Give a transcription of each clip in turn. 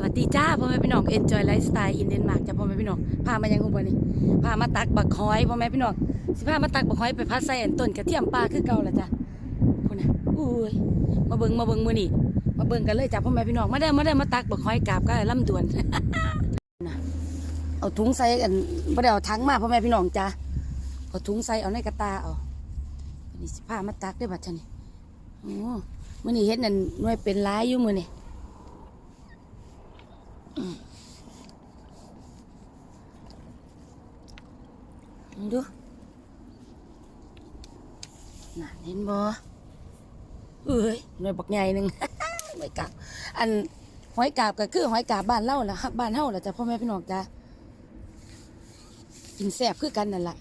สวัสดีจ้าพ่อแม่พี่น้อง Enjoy Lifestyle in Denmark จ้าพ่อแม่พี่น้องพามายังหุบนี่พามาตักบักหอยพ่อแม่พี่น้องสิพามาตักบักหอยไปพัดใส่อันต้นกระเทียมปลาคือเก่าละจ้ะพุ่นน่ะอุ้ยมาเบิ่งมาเบิ่งมือนี้มาเบิ่งกันเลยจ้าพ่อแม่พี่น้องมาเด้มาเด้มาตักบักหอยกาบก็ลำดวนเอาถุงใส่อันบ่ได้เอาถังมาพ่อแม่พี่น้องจ้าเอาถุงใส่เอาในกระตาเอานี่สิพามาตักได้บัดชนี่โอ้มือนี้เฮ็ดนั่นหน่วยเป็นหลายอยู่มือนี้ ดูน่ะเห็นบ่เอ้ยหน่วยบักใหญ่หนึ่งหน่วยกาบอันหอยกาบก็คือหอยกาบบ้านเล่าล่ะครับบ้านเฮาล่ะจ้ะพ่อแม่พี่น้องจ้ะกินแซ่บคือกันนั่นล่ะ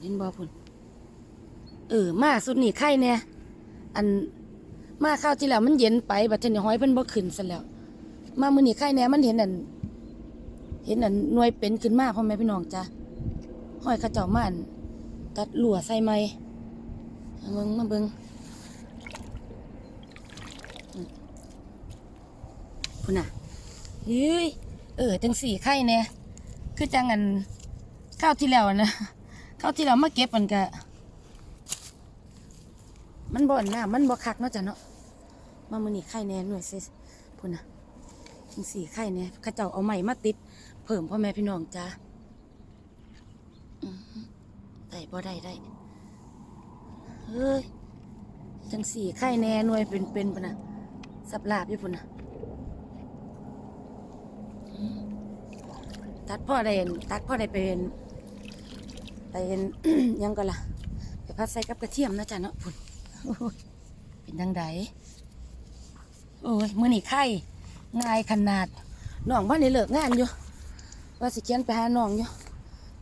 เห็นบ่พุ่นเออมาสุดนี่ไข่เนี่ยอันมาข้าวที่แล้วมันเย็นไปบัดเทนี้หอยเพิ่นบ่ขึ้นซะแล้ว มามือนี้ไข่เนี่ยมันเห็นอัน เห็นอันหน่วยเป็นขึ้นมาพ่อแม่พี่น้องจ้ะห้อยข้าเจ้ามาอันตัดหลัวใส่ไม้มเบิ่งมาเบิ่งอืมพุ่นน่ะเฮ้ยเออ จังสี่ไข่แน่คือจังอันข้าวที่แล้วนะข้าวที่แล้วมาเก็บมันก็มันบ่อนน้ำมันบ่คักเนาะจ้ะเนาะมามือนี้ไข่แน่หน่วยซิพุ่นน่ะ จังสี่ไข่เนี่ยข้าเจ้าเอาใหม่มาติด เพิ่มพ่อแม่พี่น้องจ้าได้บ่ได้ได้เฮ้ยจังสี่ไข่แน่หน่วยเป็นเป็นปะนะสับลาบอยู่พุ่นนะตัดพ่อได้ตัดพ่อได้เป็นไปเห็นยังก็ล่ะไปพัดใส่กับกระเทียมนะจ๊ะเนาะพุ่นเป็นดังไดโอ้ยมือนี่ไข่ ง่ายขนาดน้องบ้านนี้เลิกงานอยู่ ว่าสิเขียนไปหาน้องอยู่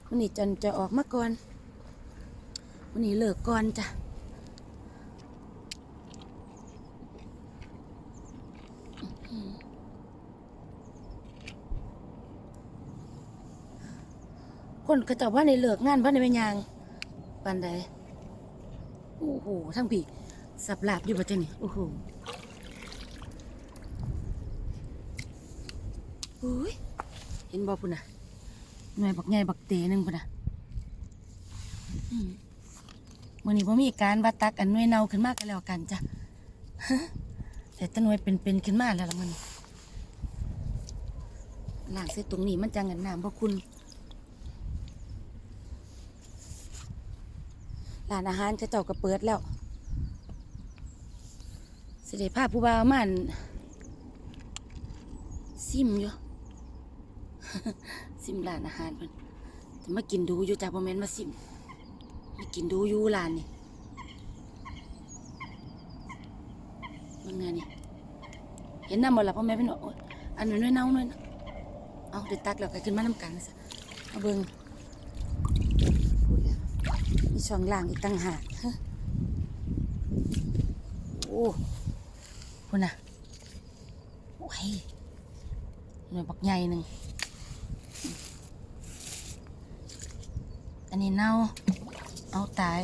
วันนี้จันจะออกมาก่อนวันนี้เลิกก่อนจ้ะคนก็จะว่าในเลิกงานว่าในเป็นยังปันใดโอ้โหทั้งผีสับหลาบอยู่ประเทศนี้โอ้โห อุ้ยเห็นบ่พุ่นน่ะหน่วยบักใหญ่บักเตหนึงพุ่นน่ะอืมมื้อนี้บ่มีการว่าตักอันหน่วยเน่าขึ้นมากันแล้วกันจ้ะแต่แตะหน่วยเป็นๆขึ้นมาแล้วล่ะมันล้างใส่ตรงนี้มันจังกันน้ำบ่คุณร้านอาหารเขาเจ้าก็เปิดแล้ว สิได้พาผู้บ่าวมาอั่นซิมอยู่ ซิมร้านอาหารเพิ่นจะมากินดูอยู่จาพ่อแม่นมาซิมมากินดูอยู่ร้านนี่มันไงนี่เห็นน้ำหมดละพ่อแม่พี่น้องอันนั้นน้อยเน่าน้อยนเอาเดี๋ยวตักแล้วก็ขึ้นมาน้ำกันซะเอาเบิ่งมีช่องล่างอีกตั้งหากโอ้พุ่นน่ะโอ้ยหน่วยบักใหญ่หนึ่ง นี้เน่า เอาตาย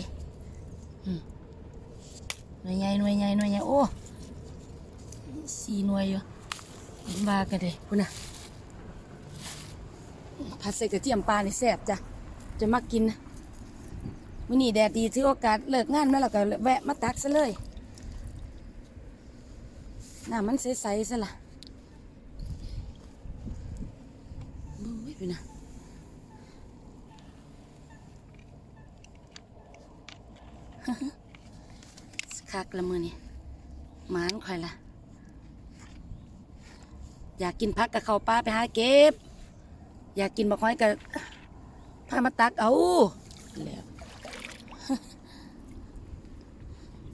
หน่วยใหญ่หน่วยใหญ่หน่วยใหญ่โอ้สี่หน่วยอยู่บากันเลยพุ่นน่ะผัดใส่กระเทียมปลาในแซ่บจ้ะ จะมากินมื้อนี้แดดดีถือโอกาสเลิกงานมาแล้วก็แวะมาตักซะเลย น้ำมันใสๆซะล่ะอ้ยพี่นะ คักละมือนี่หมานข่อยละอยากกินพักกับเขาวป้าไปหาเก็บ อยากกินบักห้อยกับพามาตักเอาแล้ว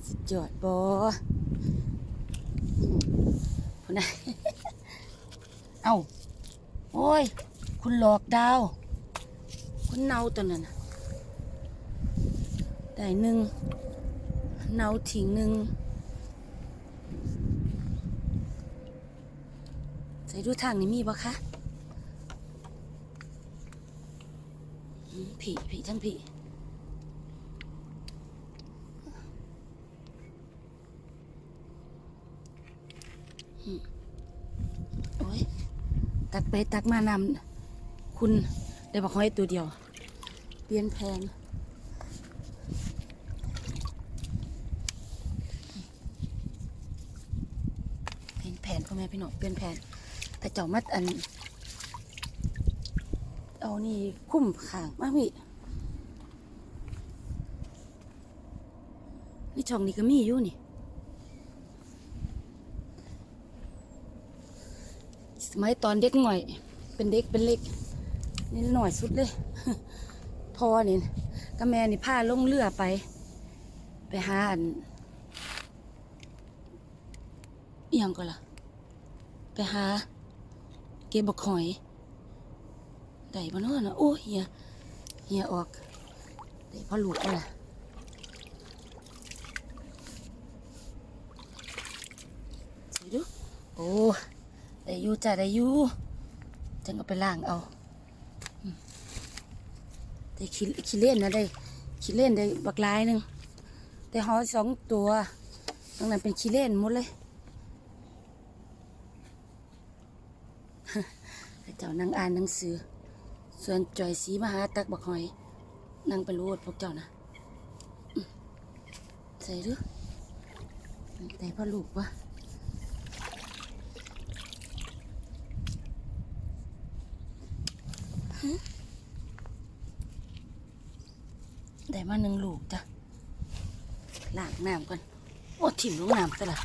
สุดยอดบอพูดนะเอาโอ้ย คุณหลอกดาว คุณเนาตัวนั้นได้หนึ่ง เนาทิ้งหนึ่งใส่ดูทางนี้มีบ่คะผีผีทั้งผีโอืมตักไปตักมานำคุณได้บักหอยตัวเดียว เปลี่ยนแผนเปลี่ยนแผน พ่อแม่พี่น้องเปลี่ยนแผนแต่เจ้ามัดอัน เอานี่คุ้มขางมากพี่นี่ช่องนี้ก็มีอยู่นี่สมัยตอนเด็กหน่อย เป็นเด็กเป็นเล็กนี่หน่อยสุดเลยพอนี่ก็แม่นี่พาลงเรือไป ไปหาอันอหยังก็ล่ะ ไปหา เก็บบักหอยได้บ่นาะนะโอ้เฮียเฮียออกได้พ่อลูกบ่ล่ะส่ดูโอ้ได้อยู่จ้ะได้อยู่จังเอาไปล้างเอาได้ขี้ขี้เล่นนะได้ขี้เล่นได้บักลายหนึ่งได้หอยสองตัวตรงนั้นเป็นขี้เล่นหมดเลย เจ้านั่งอ่านหนังสือ ส่วนจอยสีมหาตักบักหอย นั่งไปรูดพวกเจ้านะใส่ดูแต่พ่อลูกวะได้มาหนึ่งลูกจ้ะล้างน้ำก่อน โอ้ถิ่มลงน้ำตะละ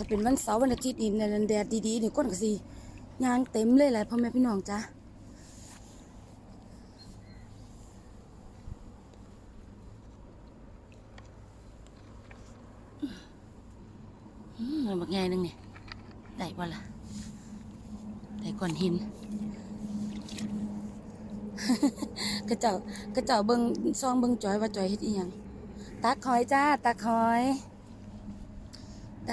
ถ้าเป็นวันเสาร์วันอาทิตย์นี่นั่นแดดดีๆนี่ก้นก็สิยางเต็มเลยแหละพ่อแม่พี่น้องจ้าอืมมันบักใหญ่หนึงนี่ได้บ่ล่ะได้ก้อนหินกระเจ้ากระเจ้าเบิ่งซองเบิ่งจอยว่าจอยเฮ็ดอีหยังตักหอยจ้าตักหอย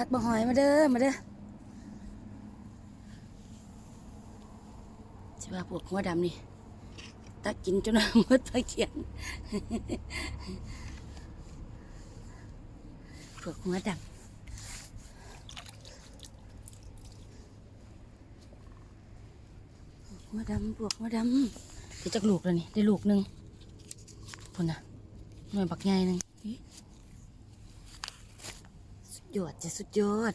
ตักบะหอยมาเด้อมาเด้อใช่ว่าพวกหัวดำนี่ตักกินจนหมดไปเขียนพวกหัวดำพวกหัวดำพวกหัวดำเดี๋ยวจักลูกแล้วนี่ได้ลูกหนึ่งพุ่นน่ะหน่วยบักใหญ่หนึ่งอิ สุด ยอดจะสุดยอด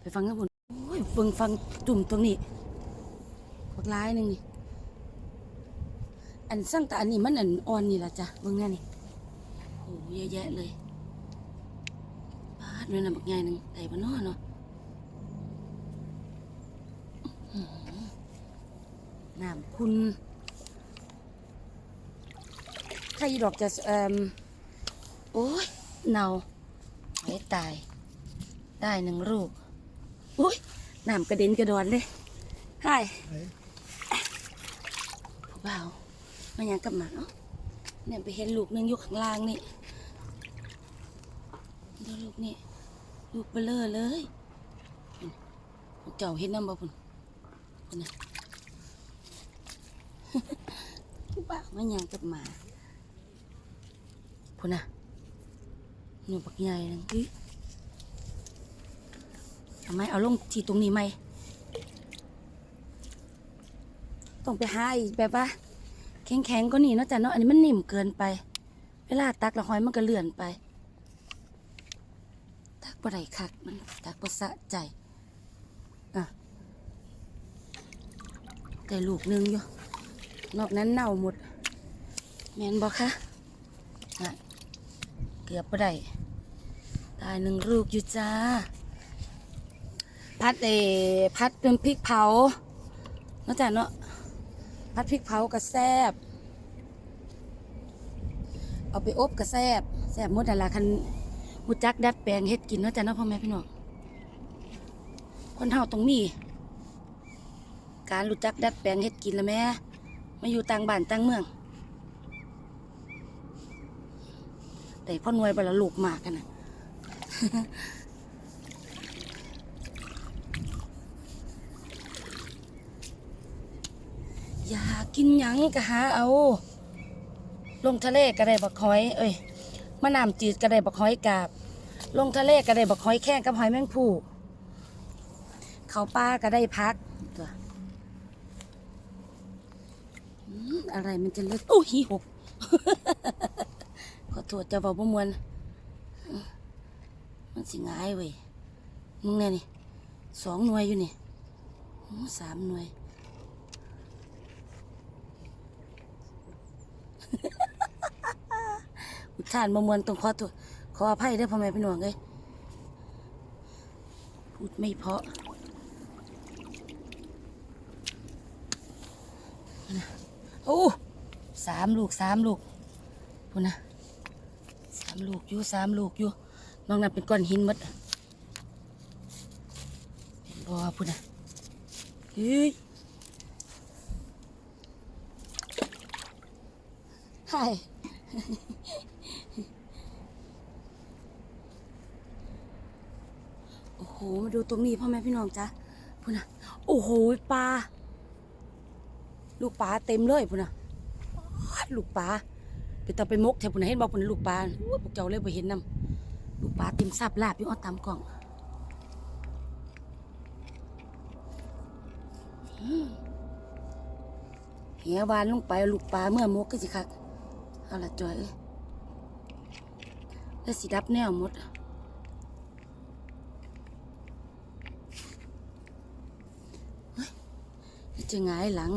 ไปฟังกันบนโอ้ยเบิ่งฟังจุ่มตรงนี้บักร้ายหนึ่งนี่ อันสั่งแต่อันนี้มันอันอ่อนนี่ละจ้ะเบิ่งแน่นี่โอ้เยอะแยะเลยปาดเลยนะบักใหญ่หนึ่งได้ปะนาะเนาะน้ำคุณถ้าอีดอกจะเอ่มโอ้ยเนาไม่ตาย ได้หนึ่งลูกอุ้ยน้ำกระเด็นกระดอนเลยใช่ผู้บ่าวมายังกับหมาเนี่ยไปเห็นลูกหนึงอยู่ข้างล่างนี่ดูลูกนี่ลูกเบลอเลยเจ้าเห็นน้ำบ่พุ่นนะผู้บ่าวมายังกับหมาพุ่นนะหนูบักใหญ่นึงอุ๊ ยเอาไมเอาลงที่ตรงนี้ไหมต้องไปหาอีกแบบว่า แข็งๆก็นี่เนาะจ้ะเนาะอันนี้มันนิ่มเกินไป เวลาตักละหอยมันก็เลื่อนไป ตักบ่ได้คักมันตักบ่สะใจอะแต่ลูกนึงอยู่นอกนั้นเน่าหมดแมนบอกคะน่ะเกือบบ่ได้ตายหนึ่งลูกอยู่จ้า พัดเอพัดเป็นพริกเผาเนาะจ้ะเนาะพัดพริกเผากระแซบเอาไปอบกระแซบแซบมดนั่นละคันหูจักดัดแปลงเฮ็ดกินเนาะจ้ะเนาะพ่อแม่พี่น้องคนเฮาต้องมีการรู้จักดัดแปลงเฮ็ดกินแล้วแม่มาอยู่ต่างบ้านต่างเมืองแต่พ่อหน่วยบละลูกมากกันนะ อยากกินหยังก็หาเอา ลงทะเลก็ได้บักหอย เอ้ยมะนาวจืดก็ได้บักหอยกาบ ลงทะเลก็ได้บักหอยแข้งกับหอยแมงผู้เขาป้าก็ได้พักตัวอะไรมันจะเลือดโอ้หีหก ขอโทษจะบอกบ่มวนมันสิง่ายเว้ยมึงเนี่ยนี่สองหน่วยอยู่นี่สามหน่วย อุทานบมวนต้องขอโทษขออภัยเด้อพ่อแม่พี่น้องเอ้ยพูดไม่เพาะโอ้สามลูกสามลูกพูดนะสามลูกอยู่สามลูกอยู่น้องนั่นเป็นก้อนหินหมดเป็นบ่พูดนะเฮ้ยใช่ โอ้โหมาดูตรงนี้พ่อแม่พี่น้องจ้ะพูดนะโอ้โหปลาลูกปลาเต็มเลยพูดนะลูกปลาไปตาไปมกแถวพูดนะเห็นบอกพูดนลูกปลาพวกเจ้าเลยไปเห็นนำลูกปลาเต็มซับลาบอยู่อ้อตามกล่องเหียวานลงไปลูกปลาเมื่อมกก็สิคักเอาละจอยเอ้ยแล้วสิดับแนวหมด จะหงายหลัง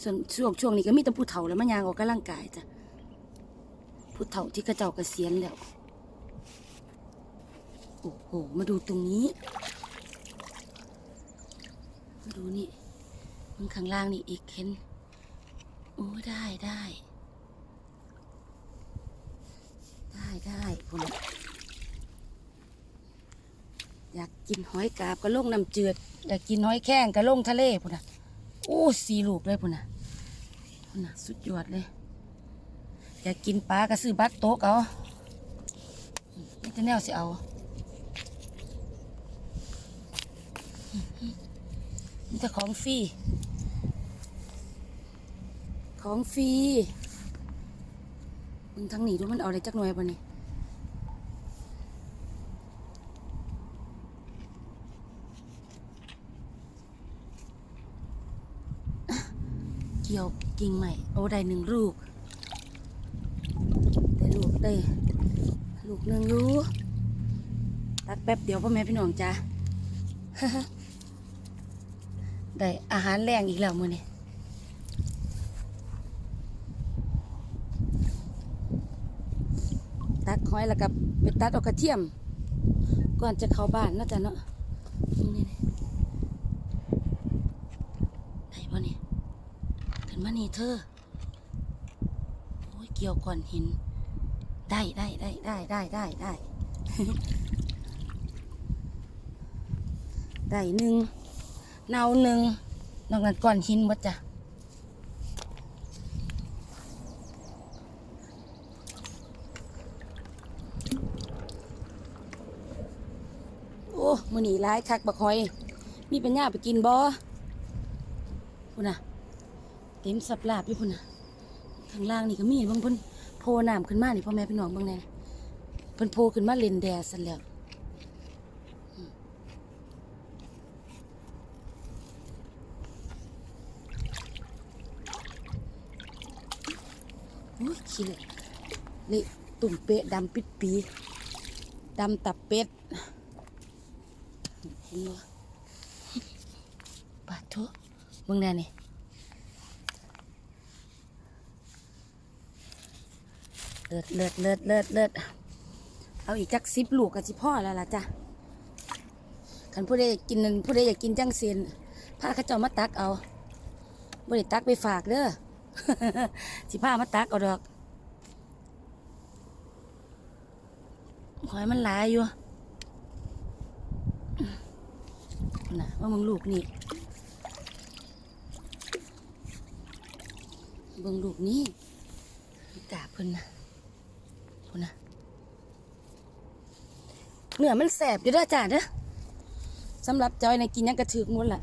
ส่วนช่วงช่วงนี้ก็มีแต่ผู้เฒ่าแล้วมันยางออกกำลังกายจ้ะผู้เฒ่าที่กระเจ้าเกษียณแล้ว โอ้โห มาดูตรงนี้ มาดูนี่มันข้างล่างนี่อีกเห็น โอ้ได้ได้ ได้ได้คุณ อยากกินหอยกาบก็ลงน้ำจืด อยากกินหอยแข้งก็ลงทะเลพุ่นนะโอ้สีลูกเลยพุ่นนะพุ่นนะสุดยอดเลย อยากกินปลาก็ซื้อบัตรโต๊ะเอานี่จะแนวสิเอานี่จะของฟรีของฟรีมึงทั้งหนีดูมันเอาอะไรจักหน่วยป่ะนี่เกี่ยวกิ่งใหม่โอ้ได้หนึ่งลูกได้ลูกได้ลูกหนึ่งรู้ตักแป๊บเดียวพ่อแม่พี่น้องจ้าได้อาหารแรงอีกแล้วมือนี้ตักหอยแล้วกับไปตัดเอากระเทียม ก่อนจะเข้าบ้านนาะจ๊ะเนาะนี่นี่ได้ป่ะนี่ ขึ้น มานี่เธอ โอ้ยเกี่ยวก่อนหิน ได้ได้ได้ได้ได้ได้ได้ได้หนึ่งเนาหนึ่งนอกนั้นก่อนหินหมดจ้ะโอ้มือหนีร้ายคักบักหอย มีปัญญาไปกินบ่พูน่ะ เต็มสับลาบอยู่พุ่นน่ะข้างล่างนี่ก็มีบางพิ่นโพน้ำขึ้นมานี่พ่อแม่พี่น้องบางแน่เพิ่นโพขึ้นมาเลนแดดซะแล้วโอ้ยขี้เลยนี่ตุ่มเป๊ะดำปิดปีดำตับเป็ดเห็นบ่ปาทุเบิ่งแน่นี่ ลิศเลิศเลิศเลิศเลิศเอาอีกจักสิบลูกกับสิพ่อแล้วล่ะจ้ะคันผู้ใดอยากกินนั่นผู้ใดอยากกินจังเซียนพาข้าเจ้ามาตักเอาบ่ได้ตักไปฝากเด้อสิพามาตักเอาดอกหอยมันหลายอยู่นะว่ามึงลูกนี่เบิ่งลูกนี่กาบเพิ่นนะ พุ่นนะเนื้อมันแสบอยู่ด้อจ้าเด้อสำหรับจอยในกินยังกระถือกหมดละ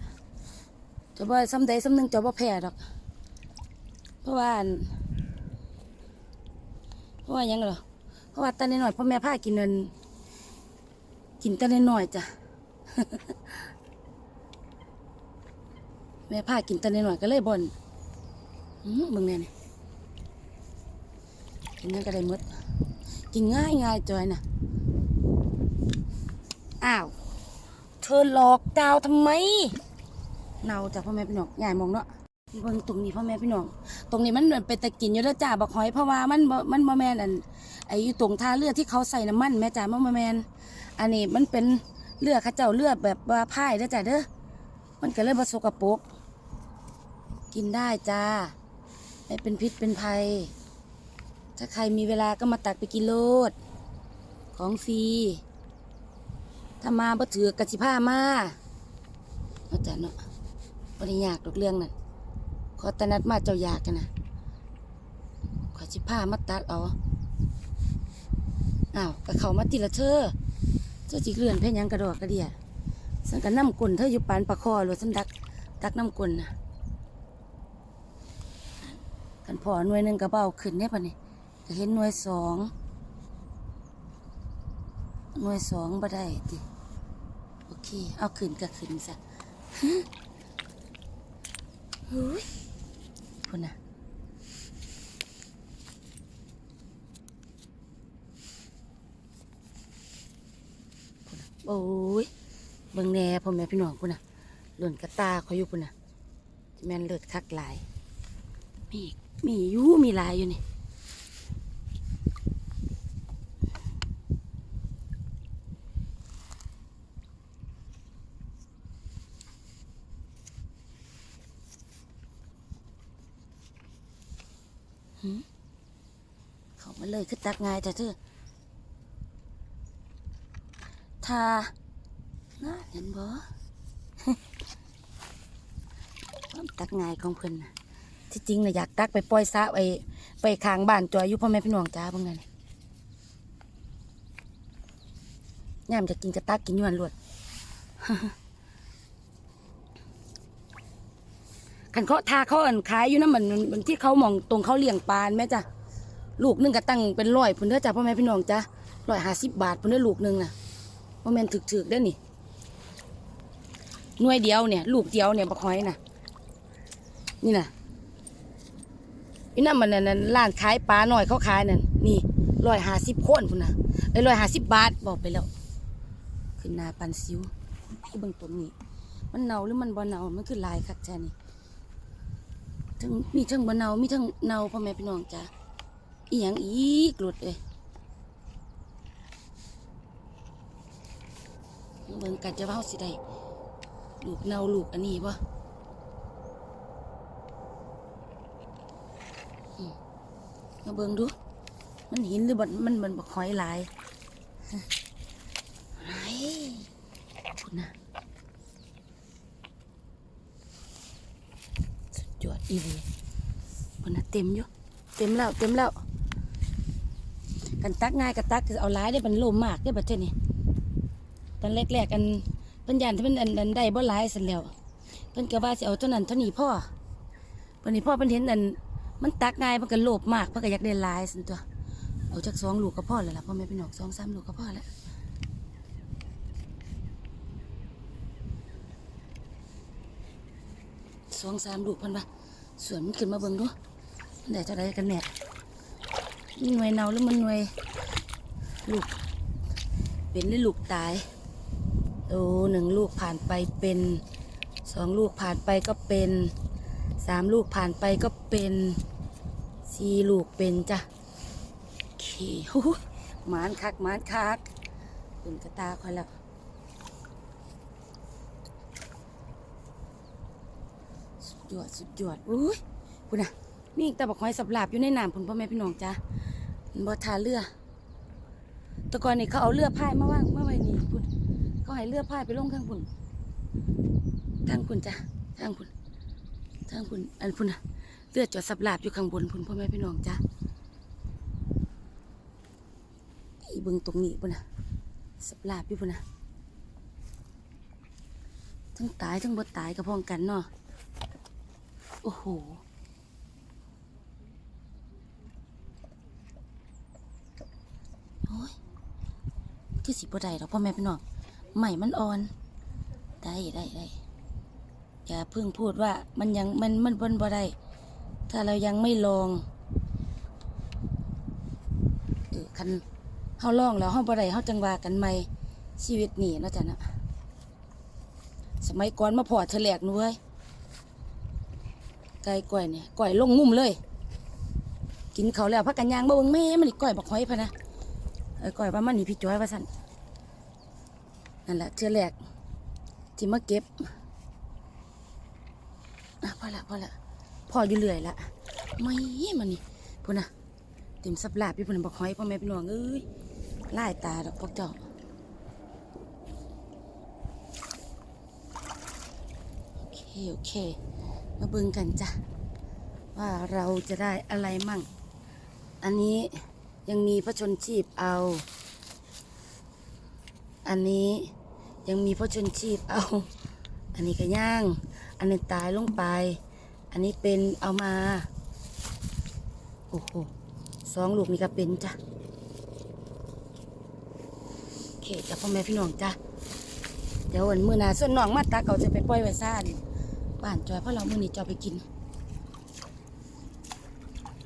จะบ่ซ้ำใดซ้ำหนึ่งจะบ่แพ้ดอก เพราะว่า เพราะว่ายังหรอเพราะว่าตอนน้อยพ่อแม่พากินนั่นกินตอนน้อยจ้ะแม่พากินตอนน้อยก็เลยบ่นอืมเบิ่งแน่นี่กินนั่นก็ได้มด กินง่ายง่ายๆจอยน่ะอ้าว เธอหลอกดาวทำไม เนาจากพ่อแม่พี่น้องใหญ่มองเนาะเบิ่งตรงนี้พ่อแม่พี่น้อง ตรงนี้มันเป็นตะกินอยู่แล้วจ้าบักหอยเพราะว่ามันมันบ่แมนอันไอ้อยู่ตรงท่าเรือที่เขาใส่น้ำมันแม่จ้ามันบ่แมนอันนี้มันเป็นเรือเข้าเจ้าเรือแบบว่าพายเด้อจ้าเด้อ มันก็เลยบ่สกปรกกินได้จ้าไม่เป็นพิษเป็นภัย ถ้าใครมีเวลาก็มาตักไปกินโลด ของฟรีถ้ามาบ่ถือกระสิพามาเอาจ้ะเนาะบ่ได้ยากดอกเรื่องนั้นขอแต่นัดมาเจ้าอยากกันนะขอสิพามาตักเอาอ้าวก็เข้ามาติละเธอเจ้าจิเลื่อนเพ่ยังกระดอกกระเดียสันก็น้ำกลนเธออยู่ปานปลาคอหรือสันดักตักน้ำกลนนะกันพอหน่วยหนึ่งกระเบ้าขึ้นเนี่ย ปะเห็นหน่วยสองหน่วยสองบ่ได้ติโอเค เอาขึ้นก็ขึ้นซะเฮ้ยพุ่นน่ะพุ่นนะโอ้ยเบิ่งแหน่พ่อแม่พี่น้องพุ่นน่ะหล่นกระตาเขาอยู่พุ่นน่ะแม่นเลือดคักหลาย มีมีอยู่มีหลายอยู่นี่ เขามาเลยคือตักง่ายแต่เธอทาน่าเห็นบ่ความตักง่ายของเพิ่นนะที่จริงนะอยากตักไปปล่อยซะไปไปข้างบ้านจอยอยู่พ่อแม่พี่น้องจ้าเบิ่งนั่นนี่ยามจะกินจะตักกินอยู่อันรวดันเขาทาเขาอันขายอยู่นั่นมันมันที่เขามองตรงเขาเลี้ยงปลาแม่จ้ะลูกนึงก็ตั้งเป็นร้อยพุ่นเด้อจ้ะพ่อแม่พี่น้องจ้ะร้อยห้าสิบบาทพุ่นเด้อลูกนึงน่ะพ่อแม่นถึกได้อนี่หน่วยเดียวเนี่ย ลูกเดียวเนี่ยบักหอยน่ะ นี่น่ะนี่นั่นมันนั่นนั่นร้านขายปลาหน่อยเขาขายนั่นนี่ร้อยห้าสิบคนพุ่นน่ะไอ้ร้อยห้าสิบบาทบอกไปแล้วขึ้นนาปันซิวที่เบิ่งต้นนี้มันเน่าหรือมันบ่เน่ามันคือลายคักแท้นี่ ทั้งมีทั้งบ่เนามีทั้งเนาพ่อแม่พี่น้องจ้ะอีหยังอีกหลุดเลยเบิ่งกันจะว่าเฮาสิได้ลูกเนาลูกอันนี้บ่มาเบิ่งดู มันหินหรือบ่มันมันบักหอยหลายไอ้คุณนะสุดย อดอีหลีมันน่ะเต็มอยู่เต็มแล้วเต็มแล้ว กันตักง่ายกันตักคือเอาหลายได้มันโลมมากได้ประเทศนี้ตอนแรกๆกันเพิ่นยันที่เพิ่นอันอันได้บ่หลายสันแล้วเพิ่นก็ว่าสิเอาเท่านั้นเท่านี้พ่อวันนี้พ่อเพิ่นเห็นอันมันตักง่ายเพิ่นก็โลภมากเพิ่นก็อยากได้หลายสันตัว เอาจักสองลูกก็พ่อแล้วล่ะพ่อแม่พี่น้องสองสามลูกก็พ่อแล้วสองสามลูกพิ่นว่า ส่วนมันขึ้นมาเบิ่งดูมันได้เท่าไรกันแน่มันหน่วยเนาหรือมันหน่วยลูก เป็นหรือลูกตายโอ้หนึ่งลูกผ่านไปเป็นสองลูกผ่านไปก็เป็นสามลูกผ่านไปก็เป็นสี่ลูกเป็นจ้ะโอเคหูหมานคักหมานคักเป็นกระตาคอยแล้วสุด ยอดสุดยอดอุ้ยคุณน่ะมีอีกแต่บอกหอยสับหลาบอยู่ในน้ำพุ่นพ่อแม่พี่น้องจ้าบ่ทาเรือแต่ก่อนนี่เขาเอาเรือพายมาว่างมาไว้นี่พุ่นเขาให้เรือพายไปลงข้างพุ่นทางพุ่นจ้ะทางพุ่นทางพุ่นอันพุ่นน่ะเรือดจอดสับหลาบอยู่ข้างบนพุ่นพ่อแม่พี่น้องจ้าอีเบิงตรงนี้พุ่นน่ะสับหลาบอยู่พุ่นน่ะทั้งตายทั้งบ่ตายก็พ้องกันเนาะ โอ้โห โอ้ยคือสิบ่ได้ดอกพ่อแม่พี่น้องใหม่มันอ่อน ได้ได้ได้อย่าเพิ่งพูดว่ามันยังมันมันบนบ่ได้ถ้าเรายังไม่ลองเออคันเฮาลองแล้วเฮาบ่ได้เฮาจังว่ากันใหม่ชีวิตนี่เนาะจ้ะนะสมัยก่อนมาพอเธอแหลกนูเว้ย ไก่ก้อยเนี่ยก้อยลงงุ่มเลย กินเขาแล้วพักกันยางบ่เบิ่งแม่มันนี่ก้อยบักหอยพะนะเอ้ยก้อยว่ามันนี่พี่จ้อยว่าซั่นนั่นแหละเธอแหลกที่มาเก็บอะพอละพอละพออยู่เรื่อยละไม่มันนี่พุ่นนะเต็มสับลาบพี่พุ่นบักหอยพ่อแม่พี่น้องเอ้ยไล่ตาดอกพวกเจ้าโอเค โอเค มาเบิ่งกันจ้ะ ว่าเราจะได้อะไรมั่ง อันนี้ยังมีพระชนชีพเอา อันนี้ยังมีพระชนชีพเอา อันนี้ก็ย่าง อันนี้ตายลงไป อันนี้เป็นเอามา โอ้โหสองลูกนี่ก็เป็นจ้ะโอเคจ้ะพ่อแม่พี่น้องจ้ะเดี๋ยววันมื้อหน้าส่วนน้องมาตาเขาจะไปปล่อยไว้ซ่าน บ้านจอยเพราะเรามือนี้จอาไปกิน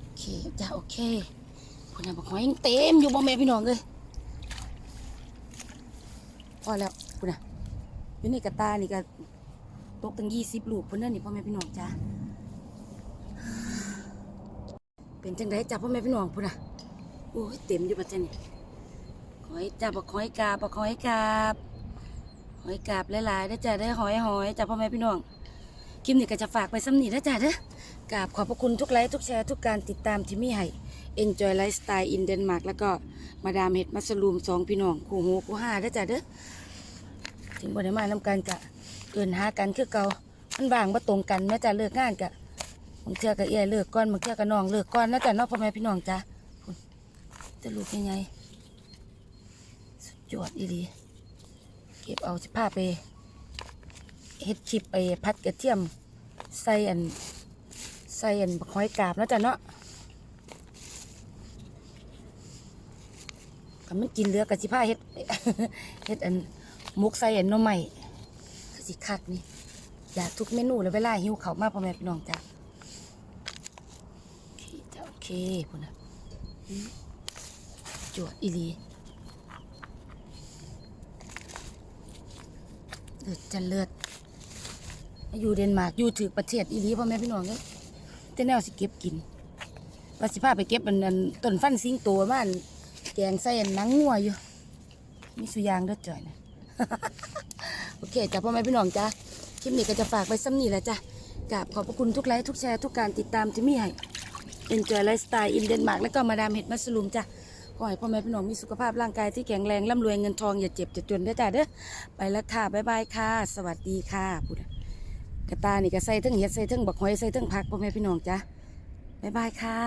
โอเคจ้าโอเคคนน่ะบอกหอยยังเต็มอยู่บ่แม่พี่น้องเลยพอแล้วคุณน่ะอยู่ในกระตานี่ก็ตกตั้งยี่สิบลูกพุ่นนั่นนี่พ่อแม่พี่น้องจ้าเป็นจังไดจ้าพ่อแม่พี่น้องพุ่นน่ะโอ้ยเต็มอยู่ปัจจัยนี่หอยจ้าบอกหอยกาบบอกหอยกาบหอยกาบหลายๆได้จ้ะได้หอยหอยจ้ะพ่อแม่พี่น้อง คลิปนี้ก็จะฝากไปซ้ำนี่นะจ้ะเด้อกราบขอบพระคุณทุกไลค์ทุกแชร์ทุกการติดตามที่มีให้ Enjoy Lifestyle in Denmark แล้วก็มาดามเห็ดมัสลูมสองพี่น้องคู่หูคู่ห้าได้อจ้ะเด้อถึงบ่ได้มานำกันกะเอื่นหากันคือเก่ามันบางบ่ตรงกันแม่จ้ะเลิกงานกะบางเทื่อก็เอี้ยเลิกก่อนบางเทื่อก็น้องเลิกก่อนนะจ้ะนาะพ่อแม่พี่น้องจ้ะจะลูกยังไงสุดยอดอีหลีเก็บเอาสิผ้าไป เฮ็ดคลิปไปพัดกระเทียมใส่อันใส่อันหอยกาบแล้วจ้ะเนาะก็มันกินเหลือกระสิผ้าเฮ็ดเฮ็ดอันมุกใส่อันหน่อไม้ก็สิคักนี่อยากทุกเมนูเลยเวลาหิวเขามากพ่อแม่พี่น้องจ้ะโอเคจ้ะโอเคพุ่นนะจวดอีลีเลือดจะเลือด อยู่เดนมาร์กอยู่ถือประเทศอีหลีพ่อแม่พี่น้องเลยแต่แนวสิเก็บกินว่าสิพาไปเก็บอันนั้นต้นฟันสิงโตบ้านแกงใส่นหนังงัวอยู่มีสุยางด้อจ่อยนะโอเคจ้ะพ่อแม่พี่น้องจ้ะคลิปนี้ก็จะฝากไว้ซ้ำนี่แหละจ้ะกราบขอบพระคุณทุกไลค์ทุกแชร์ทุกการติดตามที่มีให้ Enjoy Lifestyle in Denmark แล้วก็มาดามเห็ดมัสลูมจ้ะขอให้พ่อแม่พี่น้องมีสุขภาพร่างกายที่แข็งแรงร่ำรวยเงินทองอย่าเจ็บอย่าจนเด้จ้ะเด้อไปแล้วค่ะบ๊ายบายค่ะ สวัสดีค่ะพุด กระตานี่ก็ใส่ทั้งเห็ดใส่ทั้งบักหอยใส่ทั้งผักพ่อแม่พี่น้องจ้ะบ๊ายบายค่ะ